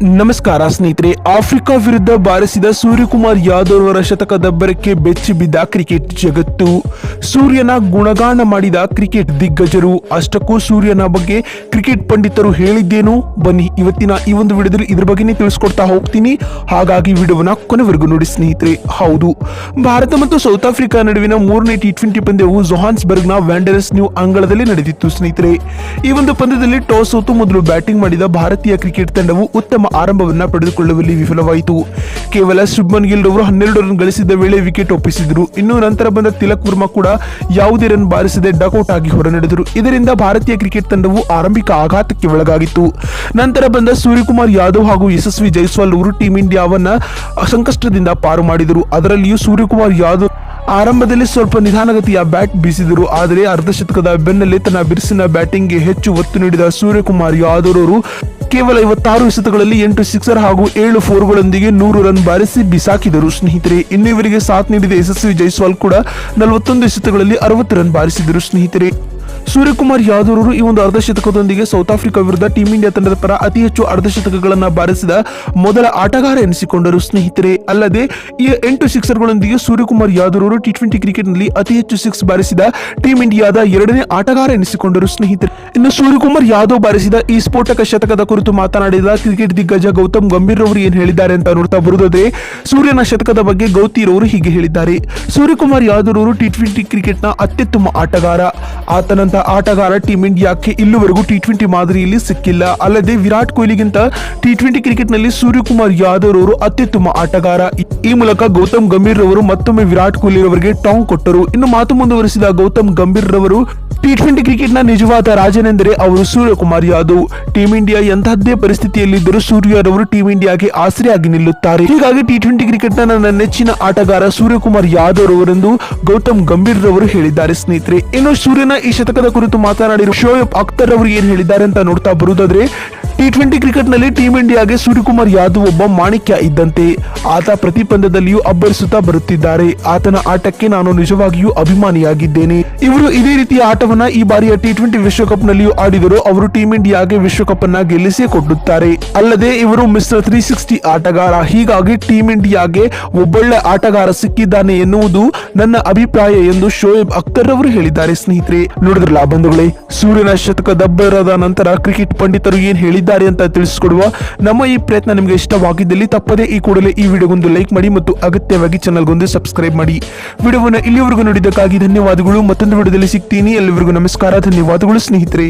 ನಮಸ್ಕಾರ ಸ್ನೇಹಿತರೆ, ಆಫ್ರಿಕಾ ವಿರುದ್ಧ ಬಾರಿಸಿದ ಸೂರ್ಯಕುಮಾರ್ ಯಾದವ್ ಅವರ ಶತಕದಬ್ಬರಕ್ಕೆ ಬೆಚ್ಚಿ ಬಿದ್ದ ಕ್ರಿಕೆಟ್ ಜಗತ್ತು. ಸೂರ್ಯನ ಗುಣಗಾನ ಮಾಡಿದ ಕ್ರಿಕೆಟ್ ದಿಗ್ಗಜರು. ಅಷ್ಟಕ್ಕೂ ಸೂರ್ಯನ ಬಗ್ಗೆ ಕ್ರಿಕೆಟ್ ಪಂಡಿತರು ಹೇಳಿದ್ದೇನು? ಬನ್ನಿ, ಇವತ್ತಿನ ಈ ಒಂದು ವಿಡಿಯೋದಲ್ಲಿ ಇದ್ರ ಬಗ್ಗೆನೇ ತಿಳಿಸ್ಕೊಡ್ತಾ ಹೋಗ್ತೀನಿ. ಹಾಗಾಗಿ ವಿಡಿಯೋವನ್ನ ಕೊನೆವರೆಗೂ ನೋಡಿ ಸ್ನೇಹಿತರೆ. ಹೌದು, ಭಾರತ ಮತ್ತು ಸೌತ್ ಆಫ್ರಿಕಾ ನಡುವಿನ ಮೂರನೇ ಟಿ ಟ್ವೆಂಟಿ ಪಂದ್ಯವು ಜೊಹಾನ್ಸ್ಬರ್ಗ್ನ ವ್ಯಾಂಡರಸ್ ನ್ಯೂ ಅಂಗಳದಲ್ಲಿ ನಡೆದಿತ್ತು ಸ್ನೇಹಿತರೆ. ಈ ಒಂದು ಪಂದ್ಯದಲ್ಲಿ ಟಾಸ್ ಸೋತು ಮೊದಲು ಬ್ಯಾಟಿಂಗ್ ಮಾಡಿದ ಭಾರತೀಯ ಕ್ರಿಕೆಟ್ ತಂಡವು ಉತ್ತಮ ಆರಂಭವನ್ನ ಪಡೆದುಕೊಳ್ಳುವಲ್ಲಿ ವಿಫಲವಾಯಿತು. ಕೇವಲ ಶುಭ್ಮನ್ ಗಿಲ್ ಅವರು ಹನ್ನೆರಡು ರನ್ ಗಳಿಸಿದ್ದ ವೇಳೆ ವಿಕೆಟ್ ಒಪ್ಪಿಸಿದರು. ಇನ್ನು ನಂತರ ಬಂದ ತಿಲಕ್ ವರ್ಮಾ ಕೂಡ ಯಾವುದೇ ರನ್ ಬಾರಿಸದೆ ಡಕೌಟ್ ಆಗಿ ಹೊರನಡೆದರು. ಇದರಿಂದ ಭಾರತೀಯ ಕ್ರಿಕೆಟ್ ತಂಡವು ಆರಂಭಿಕ ಆಘಾತಕ್ಕೆ ಒಳಗಾಗಿತ್ತು. ನಂತರ ಬಂದ ಸೂರ್ಯಕುಮಾರ್ ಯಾದವ್ ಹಾಗೂ ಯಶಸ್ವಿ ಜೈಸ್ವಾಲ್ ಅವರು ಟೀಂ ಇಂಡಿಯಾವನ್ನ ಸಂಕಷ್ಟದಿಂದ ಪಾರು ಮಾಡಿದರು. ಅದರಲ್ಲಿಯೂ ಸೂರ್ಯಕುಮಾರ್ ಯಾದವ್ ಆರಂಭದಲ್ಲಿ ಸ್ವಲ್ಪ ನಿಧಾನಗತಿಯ ಬ್ಯಾಟ್ ಬೀಸಿದರು. ಆದರೆ ಅರ್ಧಶತಕದ ಬೆನ್ನಲ್ಲೇ ತನ್ನ ಬಿರುಸಿನ ಬ್ಯಾಟಿಂಗ್ಗೆ ಹೆಚ್ಚು ಒತ್ತು ನೀಡಿದ ಸೂರ್ಯಕುಮಾರ್ ಯಾದವ್ ಕೇವಲ ಐವತ್ತಾರು ಎಸೆತಗಳಲ್ಲಿ ಎಂಟು ಸಿಕ್ಸರ್ ಹಾಗೂ ಏಳು ಫೋರ್ಗಳೊಂದಿಗೆ ನೂರು ರನ್ ಬಾರಿಸಿ ಬಿಸಾಕಿದರು. ಸ್ನೇಹಿತರೆ, ಇನ್ನು ಇವರಿಗೆ ಸಾಥ್ ನೀಡಿದ ಯಶಸ್ವಿ ಜೈಸ್ವಾಲ್ ಕೂಡ ನಲವತ್ತೊಂದು ಎಸೆತಗಳಲ್ಲಿ ಅರವತ್ತು ರನ್ ಬಾರಿಸಿದರು ಸ್ನೇಹಿತರೆ ಸೂರ್ಯಕುಮಾರ್ ಯಾದವ್ ಅವರು ಈ ಒಂದು ಅರ್ಧಶತಕದೊಂದಿಗೆ ಸೌತ್ ಆಫ್ರಿಕಾ ವಿರುದ್ಧ ಟೀಂ ಇಂಡಿಯಾ ತಂಡದ ಪರ ಅತಿ ಹೆಚ್ಚು ಅರ್ಧಶತಕಗಳನ್ನು ಬಾರಿಸಿದ ಮೊದಲ ಆಟಗಾರ ಎನಿಸಿಕೊಂಡರು ಸ್ನೇಹಿತರೆ. ಅಲ್ಲದೆ ಈ ಎಂಟು ಸಿಕ್ಸರ್ಗಳೊಂದಿಗೆ ಸೂರ್ಯಕುಮಾರ್ ಯಾದವ್ ಅವರು ಟಿ ಟ್ವೆಂಟಿ ಕ್ರಿಕೆಟ್ನಲ್ಲಿ ಅತಿ ಹೆಚ್ಚು ಸಿಕ್ಸ್ ಬಾರಿಸಿದ ಟೀಂ ಇಂಡಿಯಾದ ಎರಡನೇ ಆಟಗಾರ ಎನಿಸಿಕೊಂಡರು ಸ್ನೇಹಿತರೆ. ಇನ್ನು ಸೂರ್ಯಕುಮಾರ್ ಯಾದವ್ ಬಾರಿಸಿದ ಈ ಸ್ಫೋಟಕ ಶತಕದ ಕುರಿತು ಮಾತನಾಡಿದ ಕ್ರಿಕೆಟ್ ದಿಗ್ಗಜ ಗೌತಮ್ ಗಂಭೀರ್ ಅವರು ಏನು ಹೇಳಿದ್ದಾರೆ ಅಂತ ನೋಡ್ತಾ ಬರುವುದಾದ್ರೆ ಸೂರ್ಯನ ಶತಕದ ಬಗ್ಗೆ ಗೌತೀರವರು ಹೀಗೆ ಹೇಳಿದ್ದಾರೆ. ಸೂರ್ಯಕುಮಾರ್ ಯಾದವ್ ಅವರು ಟಿ ಟ್ವೆಂಟಿ ಕ್ರಿಕೆಟ್ನ ಅತ್ಯುತ್ತಮ ಆಟಗಾರ. ಆತನಂತ ಆಟಗಾರ ಟೀಂ ಇಂಡಿಯಾಕ್ಕೆ ಇಲ್ಲಿವರೆಗೂ ಟಿ ಟ್ವೆಂಟಿ ಮಾದರಿಯಲ್ಲಿ ಸಿಕ್ಕಿಲ್ಲ. ಅಲ್ಲದೆ ವಿರಾಟ್ ಕೊಹ್ಲಿಗಿಂತ ಟಿ ಟ್ವೆಂಟಿ ಕ್ರಿಕೆಟ್ನಲ್ಲಿ ಸೂರ್ಯಕುಮಾರ್ ಯಾದವ್ ಅವರು ಅತ್ಯುತ್ತಮ ಆಟಗಾರ. ಈ ಮೂಲಕ ಗೌತಮ್ ಗಂಭೀರ್ ರವರು ಮತ್ತೊಮ್ಮೆ ವಿರಾಟ್ ಕೊಹ್ಲಿ ರವರಿಗೆ ಟಾಂಗ್ ಕೊಟ್ಟರು. ಇನ್ನು ಮಾತು ಮುಂದುವರಿಸಿದ ಗೌತಮ್ ಗಂಭೀರ್ ರವರು ಟಿ ಟ್ವೆಂಟಿ ಕ್ರಿಕೆಟ್ನ ನಿಜವಾದ ರಾಜನೆಂದರೆ ಅವರು ಸೂರ್ಯಕುಮಾರ್ ಯಾದವ್. ಟೀಂ ಇಂಡಿಯಾ ಎಂತಹದ್ದೇ ಪರಿಸ್ಥಿತಿಯಲ್ಲಿದ್ದರೂ ಸೂರ್ಯರವರು ಟೀಂ ಇಂಡಿಯಾಗೆ ಆಸರೆಯಾಗಿ ನಿಲ್ಲುತ್ತಾರೆ. ಹೀಗಾಗಿ ಟಿ ಟ್ವೆಂಟಿ ಕ್ರಿಕೆಟ್ನ ನನ್ನ ನೆಚ್ಚಿನ ಆಟಗಾರ ಸೂರ್ಯಕುಮಾರ್ ಯಾದವ್ ರವರೆಂದು ಗೌತಮ್ ಗಂಭೀರ್ ರವರು ಹೇಳಿದ್ದಾರೆ. ಸ್ನೇಹಿತರೆ, ಇನ್ನು ಸೂರ್ಯನ ಈ ಶತಕದ ಕುರಿತು ಮಾತನಾಡಿರುವ ಶೋಯಬ್ ಅಖ್ತರ್ ಅವರು ಏನ್ ಹೇಳಿದ್ದಾರೆ ಅಂತ ನೋಡ್ತಾ ಬರುವುದಾದ್ರೆ ಟಿ ಟ್ವೆಂಟಿ ಕ್ರಿಕೆಟ್ನಲ್ಲಿ ಟೀಂ ಇಂಡಿಯಾಗೆ ಸೂರ್ಯಕುಮಾರ್ ಯಾದವ್ ಒಬ್ಬ ಮಾಣಿಕ್ಯ ಇದ್ದಂತೆ ಆತ ಪ್ರತಿ ಪಂದ್ಯದಲ್ಲಿಯೂ ಅಬ್ಬರಿಸುತ್ತಾ ಬರುತ್ತಿದ್ದಾರೆ. ಆತನ ಆಟಕ್ಕೆ ನಾನು ನಿಜವಾಗಿಯೂ ಅಭಿಮಾನಿಯಾಗಿದ್ದೇನೆ. ಇವರು ಇದೇ ರೀತಿಯ ಆಟವನ್ನ ಈ ಬಾರಿಯ ಟಿ ಟ್ವೆಂಟಿ ವಿಶ್ವಕಪ್ ನಲ್ಲಿಯೂ ಆಡಿದರು ಅವರು ಟೀಂ ಇಂಡಿಯಾಗೆ ವಿಶ್ವಕಪ್ ಅನ್ನ ಗೆಲ್ಲಿಸಿ ಕೊಡುತ್ತಾರೆ ಅಲ್ಲದೆ ಇವರು ಮಿಸ್ಟರ್ ತ್ರೀ ಸಿಕ್ಸ್ಟಿ ಆಟಗಾರ. ಹೀಗಾಗಿ ಟೀಂ ಇಂಡಿಯಾಗೆ ಒಬ್ಬೊಳ್ಳೆ ಆಟಗಾರ ಸಿಕ್ಕಿದ್ದಾನೆ ಎನ್ನುವುದು ನನ್ನ ಅಭಿಪ್ರಾಯ ಎಂದು ಶೋಯಬ್ ಅಖ್ತರ್ ಅವರು ಹೇಳಿದ್ದಾರೆ ಸ್ನೇಹಿತರೆ. ನೋಡಿದ್ರಲ್ಲ ಬಂಧುಗಳೇ, ಸೂರ್ಯನ ಶತಕ ದಬ್ಬರದ ನಂತರ ಕ್ರಿಕೆಟ್ ಪಂಡಿತರು ಏನ್ ಹೇಳಿದ್ದಾರೆ? ಅಂತ ತಿಳಿಸಿಕೊಡುವ ನಮ್ಮ ಈ ಪ್ರಯತ್ನ ನಿಮಗೆ ಇಷ್ಟವಾಗಿದ್ದಲ್ಲಿ ತಪ್ಪದೇ ಈ ಕೂಡಲೇ ಈ ವಿಡಿಯೋಗೊಂದು ಲೈಕ್ ಮಾಡಿ ಮತ್ತು ಅಗತ್ಯವಾಗಿ ಚಾನಲ್ಗೊಂದು ಸಬ್ಸ್ಕ್ರೈಬ್ ಮಾಡಿ. ವಿಡಿಯೋವನ್ನು ಇಲ್ಲಿವರೆಗೂ ನೋಡಿದ್ದಕ್ಕಾಗಿ ಧನ್ಯವಾದಗಳು. ಮತ್ತೊಂದು ವಿಡಿಯೋದಲ್ಲಿ ಸಿಗ್ತೀನಿ. ಎಲ್ಲರಿಗೂ ನಮಸ್ಕಾರ. ಧನ್ಯವಾದಗಳು ಸ್ನೇಹಿತರೆ.